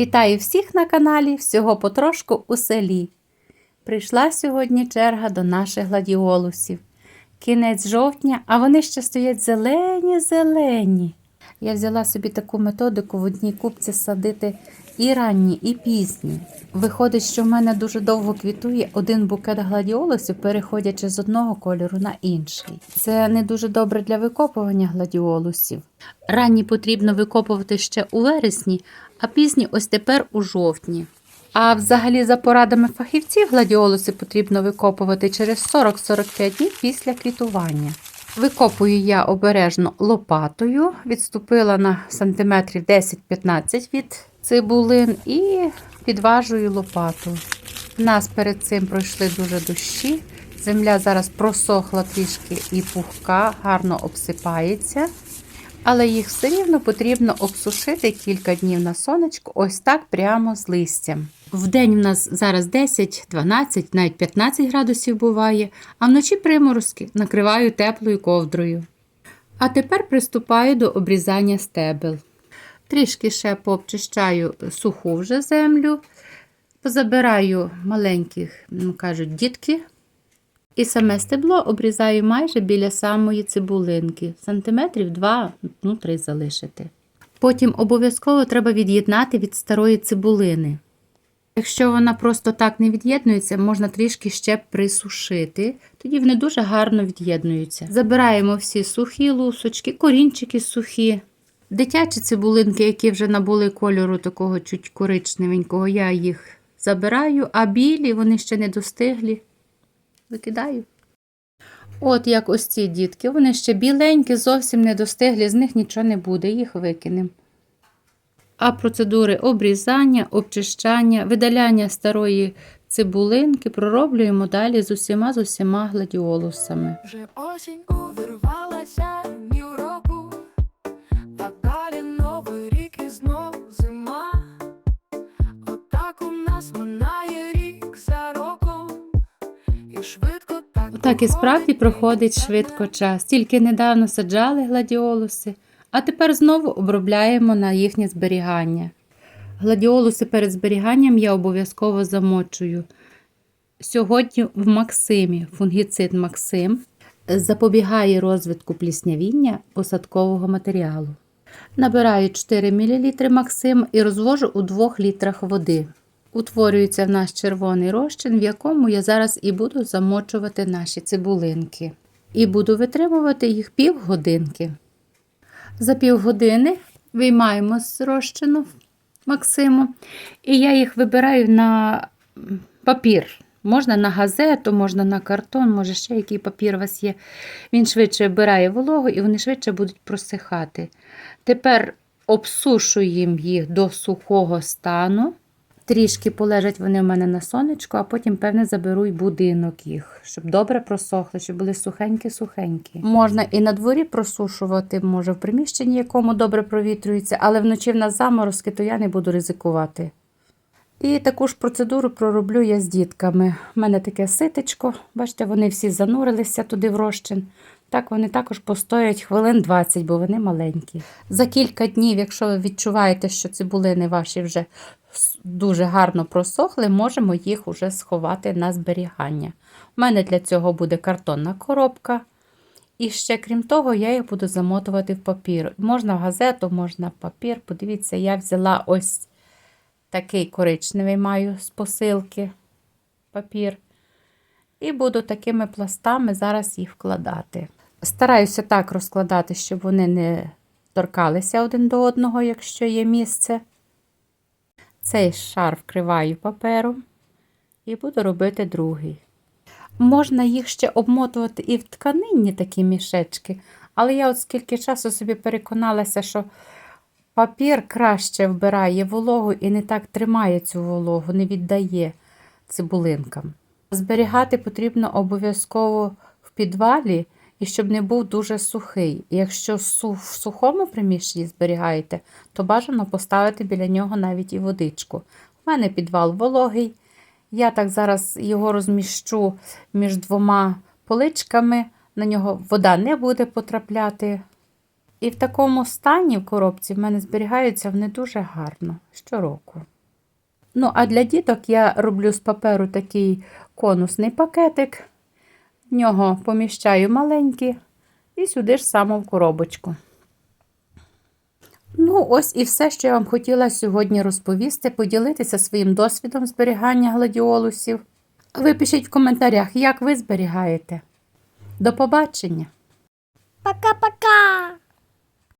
Вітаю всіх на каналі Всього потрошку у селі. Прийшла сьогодні черга до наших гладіолусів. Кінець жовтня, а вони ще стоять зелені-зелені. Я взяла собі таку методику в одній купці садити і ранні, і пізні. Виходить, що в мене дуже довго квітує один букет гладіолусів, переходячи з одного кольору на інший. Це не дуже добре для викопування гладіолусів. Ранні потрібно викопувати ще у вересні, а пізні ось тепер у жовтні. А взагалі, за порадами фахівців, гладіолуси потрібно викопувати через 40-45 днів після квітування. Викопую я обережно лопатою, відступила на сантиметрів 10-15 від цибулин і підважую лопату. У нас перед цим пройшли дуже дощі. Земля зараз просохла трішки і пухка, гарно обсипається. Але їх все рівно потрібно обсушити кілька днів на сонечку, ось так прямо з листям. Вдень в нас зараз 10, 12, навіть 15 градусів буває, а вночі приморозки накриваю теплою ковдрою. А тепер приступаю до обрізання стебел. Трішки ще пообчищаю суху вже землю, позабираю маленьких, ну, кажуть, дітки. І саме стебло обрізаю майже біля самої цибулинки, сантиметрів 2, ну 3 залишити. Потім обов'язково треба від'єднати від старої цибулини. Якщо вона просто так не від'єднується, можна трішки ще присушити, тоді вони дуже гарно від'єднуються. Забираємо всі сухі лусочки, корінчики сухі. Дитячі цибулинки, які вже набули кольору такого чуть коричневенького, я їх забираю, а білі вони ще не достиглі. Викидаю. От як ось ці дітки, вони ще біленькі, зовсім не достиглі, з них нічого не буде, їх викинемо. А процедури обрізання, обчищання, видаляння старої цибулинки пророблюємо далі з усіма з усіма гладіолусами. Вже осінь увірвалася так. І справді проходить швидко час. Тільки недавно саджали гладіолуси, а тепер знову обробляємо на їхнє зберігання. Гладіолуси перед зберіганням я обов'язково замочую. Сьогодні в Максимі фунгіцид Максим запобігає розвитку пліснявіння посадкового матеріалу. Набираю 4 мл Максим і розвожу у 2 літрах води. Утворюється в нас червоний розчин, в якому я зараз і буду замочувати наші цибулинки. І буду витримувати їх півгодинки. За півгодини виймаємо з розчину Максиму, і я їх вибираю на папір. Можна на газету, можна на картон, може ще який папір у вас є. Він швидше вбирає вологу і вони швидше будуть просихати. Тепер обсушуємо їх до сухого стану. Трішки полежать вони в мене на сонечку, а потім, певне, заберу й будинок їх, щоб добре просохли, щоб були сухенькі-сухенькі. Можна і на дворі просушувати, може, в приміщенні, якому добре провітрюється, але вночі в нас заморозки, то я не буду ризикувати. І таку ж процедуру пророблю я з дітками. У мене таке ситечко, бачите, вони всі занурилися туди в розчин. Так вони також постоять хвилин 20, бо вони маленькі. За кілька днів, якщо ви відчуваєте, що цибулини ваші вже дуже гарно просохли, можемо їх уже сховати на зберігання. У мене для цього буде картонна коробка. І ще, крім того, я їх буду замотувати в папір. Можна в газету, можна в папір. Подивіться, я взяла ось такий коричневий маю з посилки папір. І буду такими пластами зараз їх вкладати. Стараюся так розкладати, щоб вони не торкалися один до одного, якщо є місце. Цей шар вкриваю папером і буду робити другий. Можна їх ще обмотувати і в тканинні такі мішечки, але я от скільки часу собі переконалася, що папір краще вбирає вологу і не так тримає цю вологу, не віддає цибулинкам. Зберігати потрібно обов'язково в підвалі і щоб не був дуже сухий. Якщо в сухому приміщенні зберігаєте, то бажано поставити біля нього навіть і водичку. У мене підвал вологий. Я так зараз його розміщу між двома поличками. На нього вода не буде потрапляти. І в такому стані в коробці в мене зберігаються вони дуже гарно щороку. Ну, а для діток я роблю з паперу такий конусний пакетик. В нього поміщаю маленькі і сюди ж само в коробочку. Ну, ось і все, що я вам хотіла сьогодні розповісти, поділитися своїм досвідом зберігання гладіолусів. Ви пишіть в коментарях, як ви зберігаєте. До побачення! Пока-пока.